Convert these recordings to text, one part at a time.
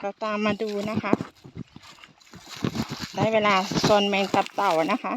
เราตามมาดูนะคะ ได้เวลาโซนแมงตับเต่านะคะ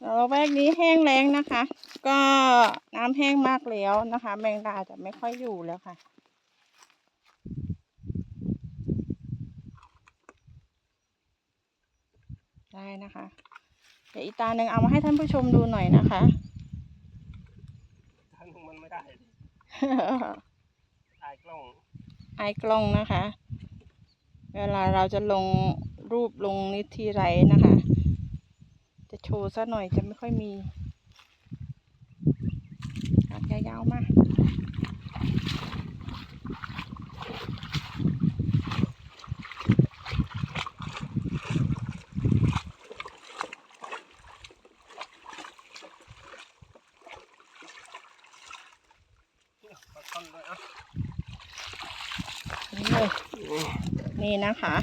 เราแวกนี้แห้งแล้งนะคะ ก็น้ำแห้งมากแล้วนะคะ แมงดาจะไม่ค่อยอยู่แล้วค่ะได้นะคะ เดี๋ยวอีกตาหนึ่งเอามาให้ท่านผู้ชมดูหน่อยนะคะท่านมันไม่ได้ถ่าย กล้องไอกล้องนะคะ เวลาเราจะลงรูปลงนิตทีไรนะคะ จะโชว์ซะหน่อยจะไม่ค่อยมีกากยาวๆมากลาช่อนด้วยอะ นี่เลย นี่นะคะ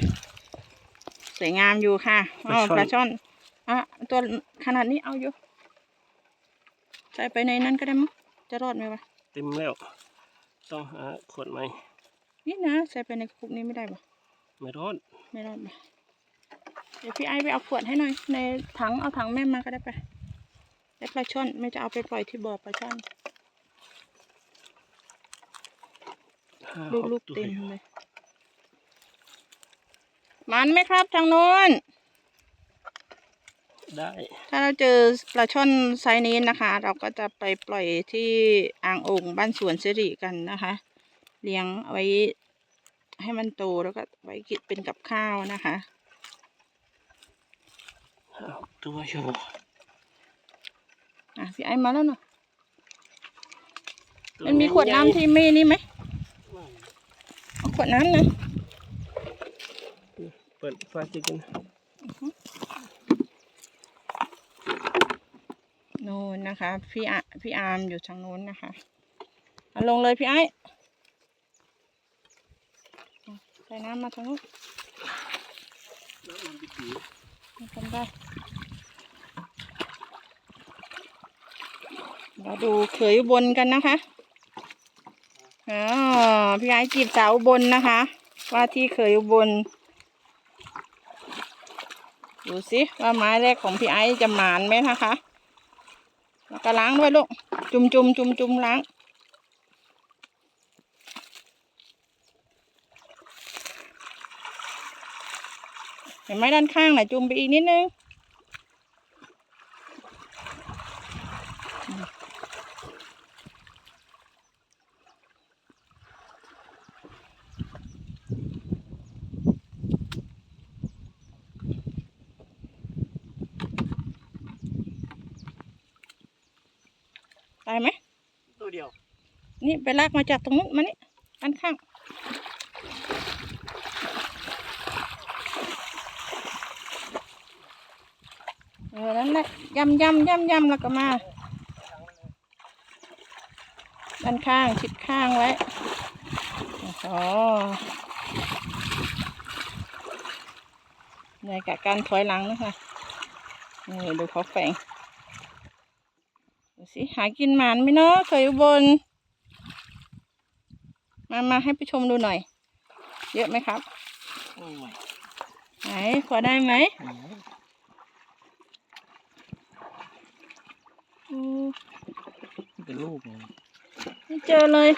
สวยงามอยู่ค่ะอ๋อปลาช่อนอะตัวขนาดนี้เอาอยู่ ใส่ไปในนั้นก็ได้มั้งจะรอดไหมวะเต็มแล้ว ต้องหาขวดใหม่นี่นะใส่ไปในคุกนี้ไม่ได้ปะไม่รอดไม่รอดปะเดี๋ยวพี่ไอไปเอาขวดให้หน่อย ในถังเอาถังแม่มาก็ได้ไปแล้วปลาช่อนไม่จะเอาไปปล่อยที่บ่อปลาช่อนห้าลูกหลูกตัวเต็มเลย มันไหมครับทางโน้น ได้ ถ้าเราเจอปลาช่อนไซส์นี้นะคะ เราก็จะไปปล่อยที่อ่างโอ่งบ้านสวนสิริกันนะคะ เลี้ยงเอาไว้ให้มันโตแล้วก็ไว้กินเป็นกับข้าวนะคะห้าหกตัวโชว์อะพี่ไอมาแล้วเนาะมันมีขวดน้ำที่ไม่นี่ไหมเอาขวดน้ำนะ ปิดฟ้าจิกันโน่นนะคะ พี่อาพี่อาร์มอยู่ทางโน้นนะคะเอาลงเลยพี่ไอ้ใส่น้ำมาทางน้นแล้นไมาทำได้เราดูเขยอุบนกันนะคะอ๋อพี่ไอ้จีบสาวบนนะคะ ว่าที่เขยอุบน ดูสิว่าไม้แรกของพี่ไอ้จะหมานไหมนะคะ แล้วก็ล้างด้วยลูก จุ่มจุ่มจุ่มจุ่มล้าง เห็นไหมด้านข้างน่ะจุ่มไปอีกนิดนึงอืมได้ไหม ตัวเดียว นี่ไปลากมาจากตรงนู้นมานี่ด้านข้างเออนั่นแหละยำยำยำยำแล้วก็มาด้านข้างชิดข้างไว้โอ้ในกับการถอยหลังนะคะนี่ดูเขาแฝงดูสิหากินหมานไหมเนาะเคยอุบล มามาให้ผู้ชมดูหน่อย เยอะไหมครับไหนพอได้ไหมอืมเป็นลูกไม่เจอเลย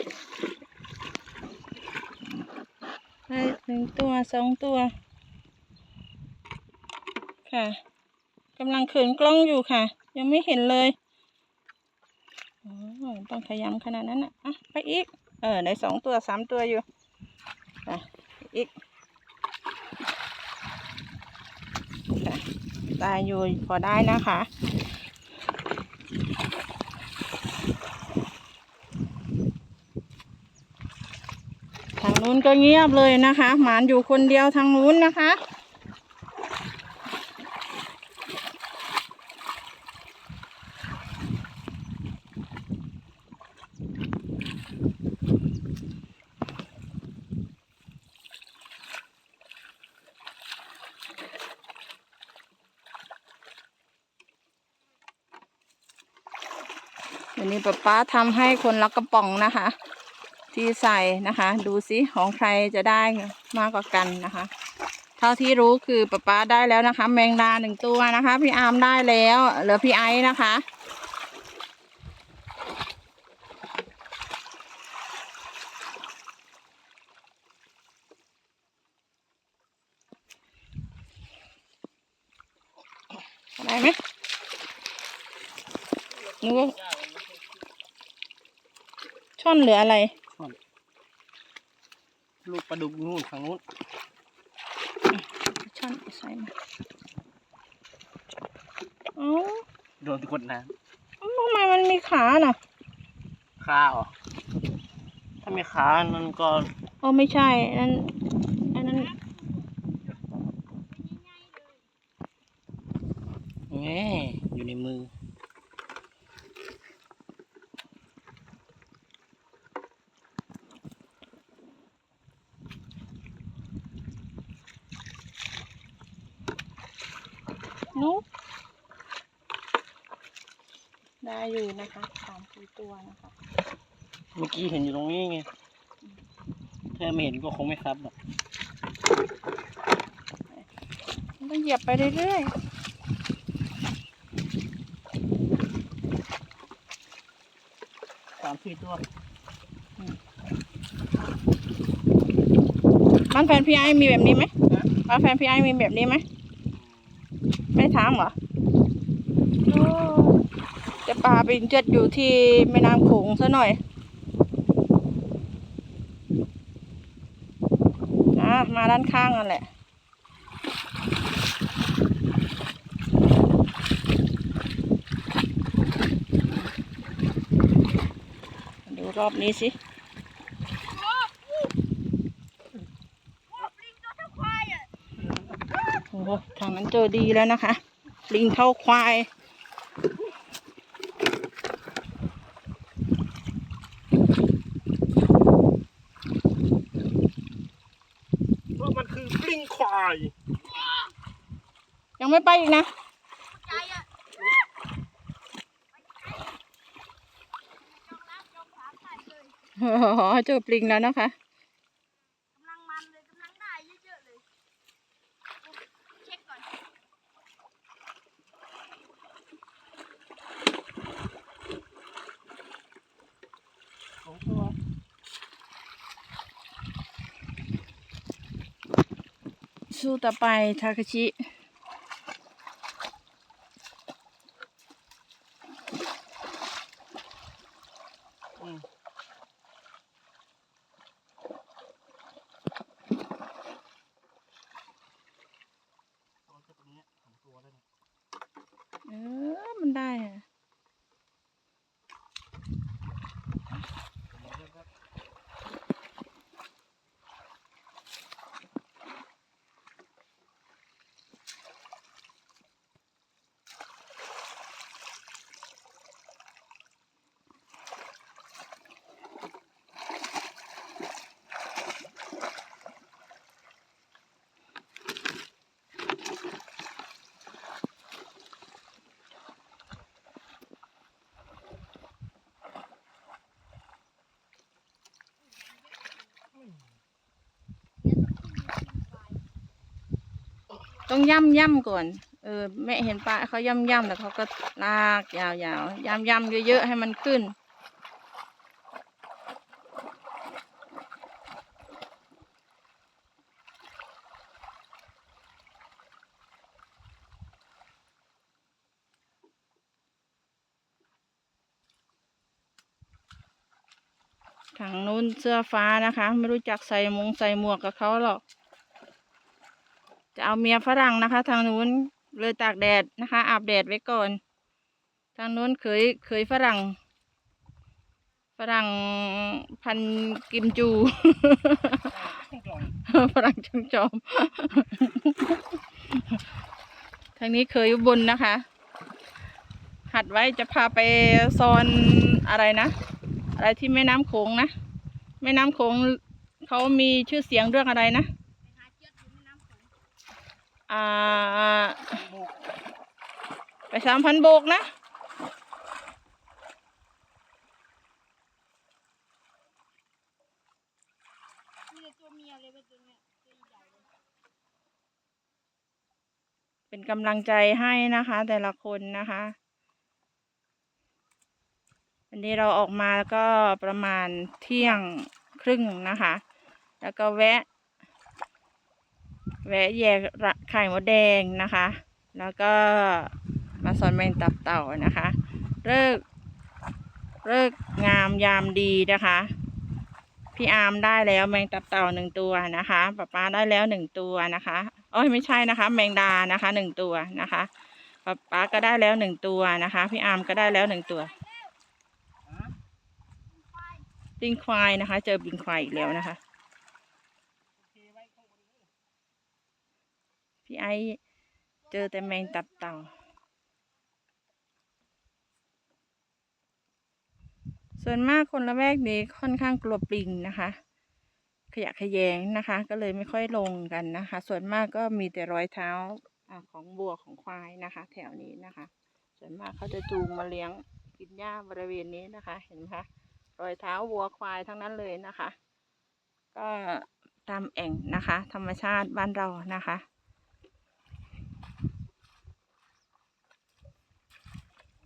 ได้หนึ่งตัวสองตัว ค่ะกำลังเขินกล้องอยู่ค่ะ ยังไม่เห็นเลยโอ้ต้องขยำขนาดนั้นอะอะไปอีก เออได้สองตัวสามตัวอยู่อีกค่ะได้อยู่พอได้นะคะ ทางนู้นก็เงียบเลยนะคะ หมานอยู่คนเดียวทางนู้นนะคะ วนี้ป๊าป๊าทำให้คนละกระป๋องนะคะ ที่ใส่นะคะ ดูสิของใครจะได้มากกว่ากันนะคะ เท่าที่รู้คือป๊าป๊าได้แล้วนะคะ แมงดาหนึ่งตัวนะคะ พี่อาร์มได้แล้วเหลือพี่ไอซ์นะคะได้ไหมนึกว่า ช่อนเหลืออะไรลูกปลาดุกนู่นทางนู้นช่อนใส่มาเอ้าโดนกดน้ทำไมมันมีขาน่ะำข้าวถ้าไม่ขานั่นก็โอ้ไม่ใช่อันนั้นอันนั้นแหมอยู่ในมือ นุกได้ อยู่นะคะสามสี่ตัวนะคะเมื่อกี้เห็นอยู่ตรงนี้ไงถ้าไม่เห็นก็คงไม่ซับหรอกมันต้องเหยียบไปเรื่อยสามสี่ตัวๆบ้านแฟนพี่ไอ้มีแบบนี้ไหมบ้านแฟนพี่ไอ้มีแบบนี้ไหม ไม่ถามเหรอโอ้ จะปลาไปเจ็ดอยู่ที่แม่น้ำโขงซะหน่อยอะมาด้านข้างนั่นแหละดูรอบนี้สิโอ้โหทางนั้นเจอดีแล้วนะคะ ลิงเท่าควาย เพราะมันคือปลิ้งควา ยยังไม่ไปอีกนะ อ๋อเจอปลิงแล้วนะคะ กำลังมันเลยกำลังได้เยอะๆเลยเช็คก่อน สองตัว สู้ต่อไปทาคาชิ อืมตัวแค่ตรงเนี้ยสองตัวแล้วเนี่ย เออ มันได้อะ ตัวนี้แล้วก็ ต้องย่ำย่ำก่อน เออแม่เห็นปลาเขาย่ำย่ำแล้วเขาก็ลากยาวๆย่ำย่ำเยอะๆให้มันขึ้น ทางนู้นเสื้อฟ้านะคะ ไม่รู้จักใส่มงใส่หมวกกับเขาหรอก เอาเมียฝรั่งนะคะ ทางนู้นเลยตากแดดนะคะ อาบแดดไว้ก่อน ทางนู้นเคยเคยฝรั่ง ฝรั่งพันกิมจู ฝรั่งจงจอม ทางนี้เคยอุบลนะคะ หัดไว้จะพาไปซอนอะไรนะ อะไรที่แม่น้ำโขงนะ แม่น้ำโขงเขามีชื่อเสียงเรื่องอะไรนะ ไปหาเจี๊ยบอยู่ในน้ำโขง อ่าไปสามพันโบกนะเป็นตัวเนี้ยตัวใหญ่เลยเป็นกำลังใจให้นะคะ แต่ละคนนะคะวันนี้เราออกมาก็ประมาณเที่ยงครึ่งนะคะ แล้วก็แวะ แวะแยกระไข่มดแดงนะคะ แล้วก็มาสอนแมงตับเต่านะคะเลิกเลิกงามยามดีนะคะ พี่อาร์มได้แล้วแมงตับเต่าหนึ่งตัวนะคะป๊าป๊าได้แล้วหนึ่งตัวนะคะโอ้ยไม่ใช่นะคะ แมงดานะคะหนึ่งตัวนะคะป๊าป๊าก็ได้แล้วหนึ่งตัวนะคะ พี่อาร์มก็ได้แล้วหนึ่งตัวควายบิงควายนะคะ เจอบิงควายอีกแล้วนะคะ พี่ไอเจอแต่แมงตับเต่า ส่วนมากคนละแวกนี้ค่อนข้างกลัวปลิงนะคะ ขยะขยงนะคะ ก็เลยไม่ค่อยลงกันนะคะ ส่วนมากก็มีแต่รอยเท้าอของวัวของควายนะคะ แถวนี้นะคะ ส่วนมากเขาจะจูงมาเลี้ยงกินหญ้าบริเวณนี้นะคะ เห็นไหมคะรอยเท้าวัวควายทั้งนั้นเลยนะคะ ก็ตามแอ่งนะคะ ธรรมชาติบ้านเรานะคะ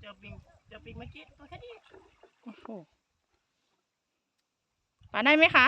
เจอปิงเจอปิงเมื่อกี้ตัวแค่นี้โอ้โหปลาได้ไหมคะ